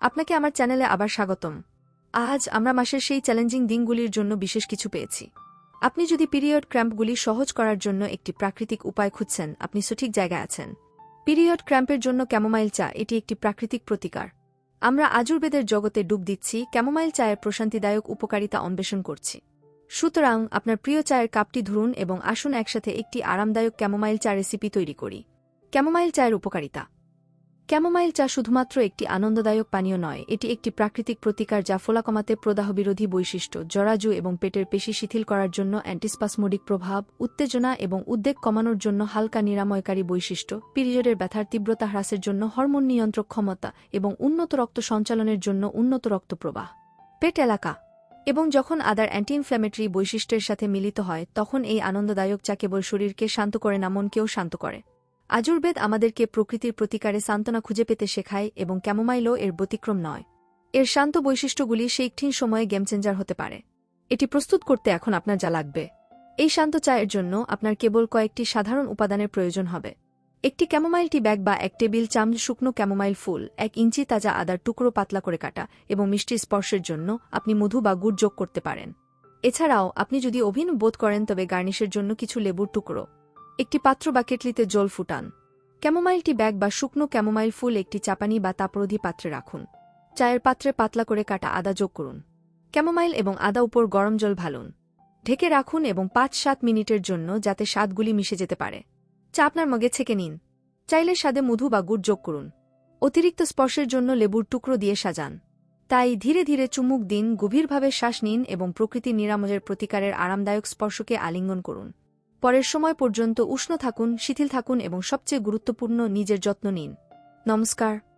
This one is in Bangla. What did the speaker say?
আপনাকে আমার চ্যানেলে আবার স্বাগতম। আজ আমরা মাসের সেই চ্যালেঞ্জিং দিনগুলির জন্য বিশেষ কিছু পেয়েছি। আপনি যদি পিরিয়ড ক্র্যাম্পগুলি সহজ করার জন্য একটি প্রাকৃতিক উপায় খুঁজছেন, আপনি সঠিক জায়গায় আছেন। পিরিয়ড ক্র্যাম্পের জন্য ক্যামোমাইল চা এটি একটি প্রাকৃতিক প্রতিকার। আমরা আজুর্বেদের জগতে ডুব দিচ্ছি, ক্যামোমাইল চায়ের প্রশান্তিদায়ক উপকারিতা অন্বেষণ করছি। সুতরাং আপনার প্রিয় চায়ের কাপটি ধরুন এবং আসুন একসাথে একটি আরামদায়ক ক্যামোমাইল চা রেসিপি তৈরি করি। ক্যামোমাইল চায়ের উপকারিতা। ক্যামোমাইল চা শুধুমাত্র একটি আনন্দদায়ক পানীয় নয়, এটি একটি প্রাকৃতিক প্রতিকার যা ফোলা কমাতে প্রদাহবিরোধী বৈশিষ্ট্য, জরাজু এবং পেটের পেশি শিথিল করার জন্য অ্যান্টিস্পাসমোডিক প্রভাব, উত্তেজনা এবং উদ্বেগ কমানোর জন্য হালকা নিরাময়কারী বৈশিষ্ট্য, পিরিয়ডের ব্যথার তীব্রতা হ্রাসের জন্য হরমোন নিয়ন্ত্রক ক্ষমতা এবং উন্নত রক্ত সঞ্চালনের জন্য উন্নত রক্ত প্রবাহ। পেট এলাকা। এবং যখন আদার অ্যান্টি ইনফ্ল্যামেটরি বৈশিষ্ট্যের সাথে মিলিত হয়, তখন এই আনন্দদায়ক চা কেবল শরীরকে শান্ত করে না, মনকেও শান্ত করে। আজুর্বেদ আমাদেরকে প্রকৃতির প্রতিকারে সান্ত্বনা খুঁজে পেতে শেখায় এবং ক্যামোমাইলও এর ব্যতিক্রম নয়। এর শান্ত বৈশিষ্ট্যগুলি সেই ঠিক সময়ে গেমচেঞ্জার হতে পারে। এটি প্রস্তুত করতে এখন আপনার যা লাগবে। এই শান্ত চায়ের জন্য আপনার কেবল কয়েকটি সাধারণ উপাদানের প্রয়োজন হবে। একটি ক্যামোমাইল টি ব্যাগ বা এক টেবিল চামচ শুকনো ক্যামোমাইল ফুল, এক ইঞ্চি তাজা আদার টুকরো পাতলা করে কাটা এবং মিষ্টি স্পর্শের জন্য আপনি মধু বা গুড় যোগ করতে পারেন। এছাড়াও আপনি যদি অভিন বোধ করেন তবে গার্নিশের জন্য কিছু লেবুর টুকরো। একটি পাত্র বা কেটলিতে জল ফুটান। ক্যামোমাইলটি ব্যাগ বা শুকনো ক্যামোমাইল ফুল, একটি চাপানি বা তাপরোধী পাত্রে রাখুন। চায়ের পাত্রে পাতলা করে কাটা আদা যোগ করুন। ক্যামোমাইল এবং আদা উপর গরম জল ভালুন। ঢেকে রাখুন এবং পাঁচ সাত মিনিটের জন্য যাতে স্বাদগুলি মিশে যেতে পারে। চা আপনার মগে ছেঁকে নিন। চাইলে স্বাদে মধু বা গুড় যোগ করুন। অতিরিক্ত স্পর্শের জন্য লেবুর টুকরো দিয়ে সাজান। তাই ধীরে ধীরে চুমুক দিন, গভীরভাবে শ্বাস নিন এবং প্রকৃতির নিরাময়ের প্রতিকারের আরামদায়ক স্পর্শকে আলিঙ্গন করুন। পরের সময় পর্যন্ত উষ্ণ থাকুন শিথিল থাকুন এবং সবচেয়ে গুরুত্বপূর্ণ নিজের যত্ন নিন। নমস্কার।